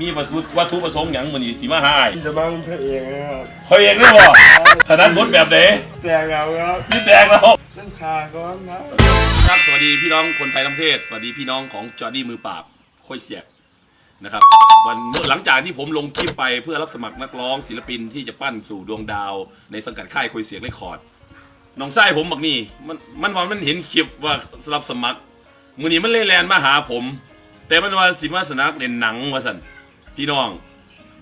มีวัตถุวัตถุประสงค์หยังมื้อนี้สิมาหาอ้ายจะมาเป็นพระเอกนะครับเฮ้ยเองได้บ่ถนัดบทแบบไหนแต่เราครับพี่แตกแล้วนั่นขาก้อนนะครับสวัสดีพี่น้องคนไทยทั้งประเทศ สวัสดีพี่น้องของจอร์ดี้มือปราบค่อยเสียกนะครับวันเมื่อหลังจากที่ผมลงคลิปไปเพื่อรับสมัครนักร้องศิลปินที่จะปั้นสู่ดวงดาว ในสังกัดค่ายคุยเสียงเรคคอร์ดน้องไส้ผมบอกนี่มันมันว่ามันเห็นคลิปว่ารับสมัครมือนี้มันเลยแลนมาหาผม แต่มันว่าสิมาสนักเล่นหนังว่าสัน พี่น้อง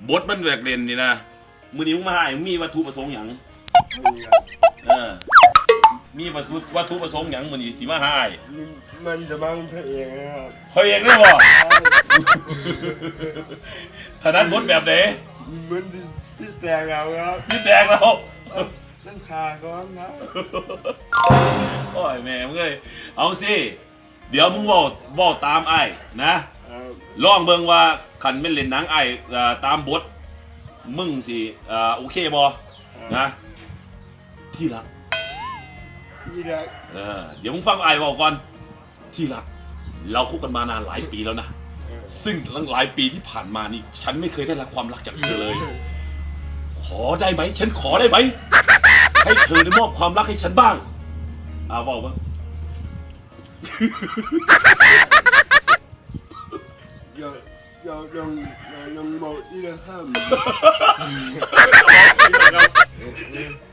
บทมันแหวกเล่นนี่นะมือนี้มึงมาหามึงมีวัตถุประสงค์หยังเออมีวัตถุวัตถุประสงค์หยังมือนี้สิมาหาอ้ายมันจะมาเป็นพระเอกนะครับเฮ้ยเองได้บ่ถนัดบทแบบไหนเหมือนที่แต่เราครับพี่แตกแล้วนั่นขาก้อนนะโอ้ยแม่มึงเลยเอาสิ เดี๋ยวมึงบอกบอกตามไอ้ายนะครับ ลองเบิ่งว่าขันเป็นเล่นหนังไอ้ายเอ่อตามบท มึงสิเอ่อโอเคบ่นะ ที่รัก ที่รักเออเดี๋ยวมึงฟังไอ้ายบอกก่อน ที่รัก เราคบกันมานานหลายปีแล้วนะ ซึ่งหลายปีที่ผ่านมานี่ ฉันไม่เคยได้รับความรักจากเธอเลย ขอได้ไหม ฉันขอได้ไหม ให้เธอได้มอบความรักให้ฉันบ้าง อ่าบอกบ้างอย่า อย่าลองอย่าลองบอกที่ละห้าม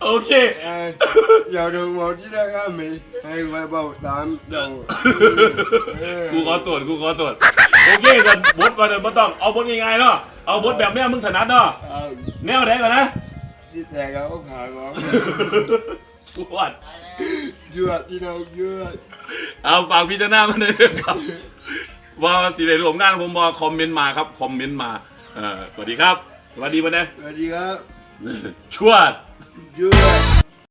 โอเคเอ่ออย่าลองบอกที่ละห้ามให้ให้ไว้บอกตามเราเออกูขอตรวจกูขอตรวจโอเคสันบทมาเดินมาต้องเอาบทง่ายๆเนาะเอาบทแบบแม่มึงถนัดเนาะเอาแนวไหนก่อนนะที่แต่เราก็ขาก้อนปวดเยือดที่เราเยือดเอาฝากพิจารณามาเลยครับ ว่าสิได้รวมงานผมบอคอมเมนต์มาครับคอมเมนต์มาเออสวัสดีครับสวัสดีวันนี้สวัสดีครับชวด เยือด